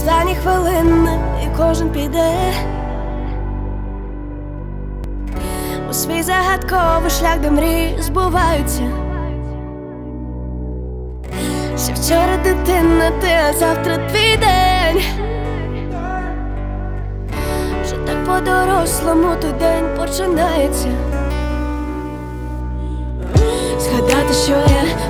останні хвилини, і кожен піде у свій загадковий шлях, де мрії збуваються. Ще вчора дитина, ти, а завтра твій день. Вже так по-дорослому той день починається. Згадати, що є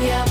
yeah.